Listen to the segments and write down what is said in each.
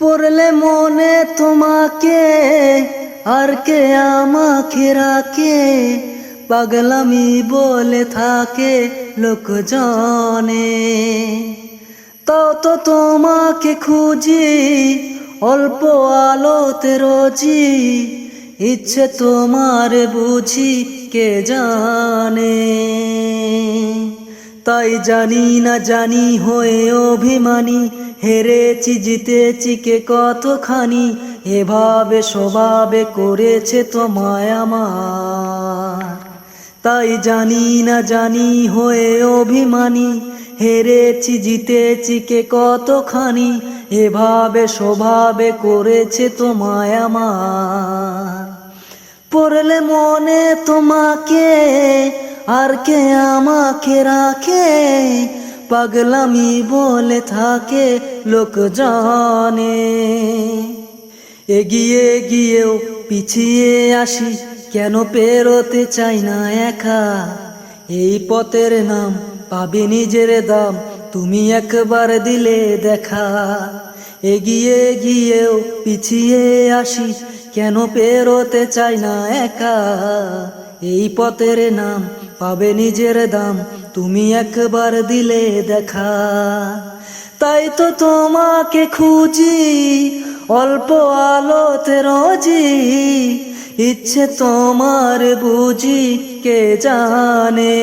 পড়লে মনে তোমাকে, আর কে আমাকে রাখে? পাগলামি বলে থাকে লোকজনে। তাও তো তোমাকে খুঁজি, অল্প আলোতে রোজি। ইচ্ছে তোমার বুঝি কে জানে? তাই জানি না জানি হয়ে অভিমানী হেরেছি, জিতেছি কে কতখানি? এভাবে, স্বভাবে করেছে তোমায় আমার। তাই জানি না, জানি হয়ে অভিমানী। হেরেছি, জিতেছি কে কতখানি? এভাবে, স্বভাবে করেছে তোমায় আমার। পড়লে মনে তোমাকে, আর কে আমাকে রাখে? পাগলামি বলে থাকে লোক জানে এগিয়ে গিয়েও পিছিয়ে আসি, কেন পেরোতে চাই না একা? এই পথের নাম পাবে নিজের দাম, তুমি একবার দিলে দেখা। এগিয়ে গিয়েও পিছিয়ে আসি, কেন পেরোতে চাই না একা? এই পথের নাম পাবে নিজের দাম, তুমি একবার দিলে দেখা। তাই তো তোমাকে খুঁজি, অল্প আলোতে রোজি। ইচ্ছে তোমার বুঝি কে জানে।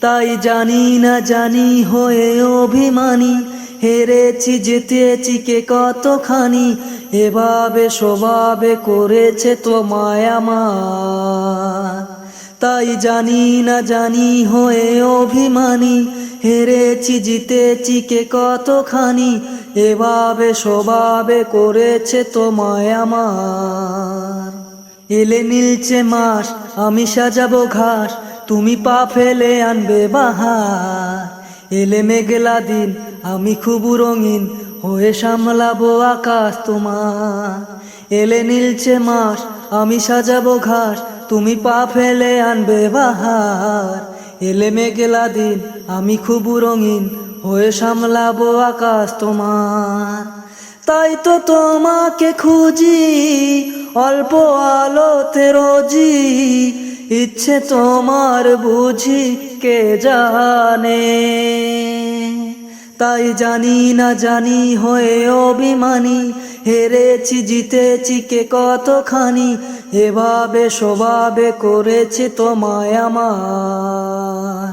তাই জানি না, জানি হয়ে অভিমানী, হেরেছি, জিতেছি কে কতখানি। এভাবে, স্বভাবে করেছে তোমায় আমার তাই জানি না জানি হয়ে অভিমানী। হেরেছি, জিতেছি কে কতখানি? এভাবে, স্বভাবে করেছে তোমায় আমার। এলে নীলছে মাস, আমি সাজাবো ঘাস, তুমি পা ফেলে আনবে বাহার। এলে মেঘলা দিন, আমি খুব রঙিন, হয়ে সামলাবো আকাশ তোমার। এলে নীলছে মাস, আমি সাজাবো ঘাস তুমি পা ফেলে আনবে বাহার। এলে মেঘলা দিন, আমি খুব রঙিন, হয়ে সামলাবো আকাশ তোমার। তাই তো তোমাকে খুঁজি, অল্প আলোতে রোজি। ইচ্ছে তোমার বুঝি কে জানে। তাই জানি না জানি হয়ে অভিমানী। হেরেছি, জিতেছি কে কতখানি? এভাবে স্বভাবে করেছি তোমায় আমার।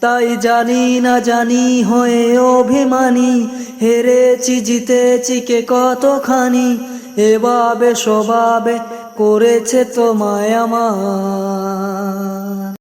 তাই জানি না জানি হয়ে অভিমানী। হেরেছি, জিতেছি কে কতখানি? এভাবে স্বভাবে করেছে তোমায় আমার।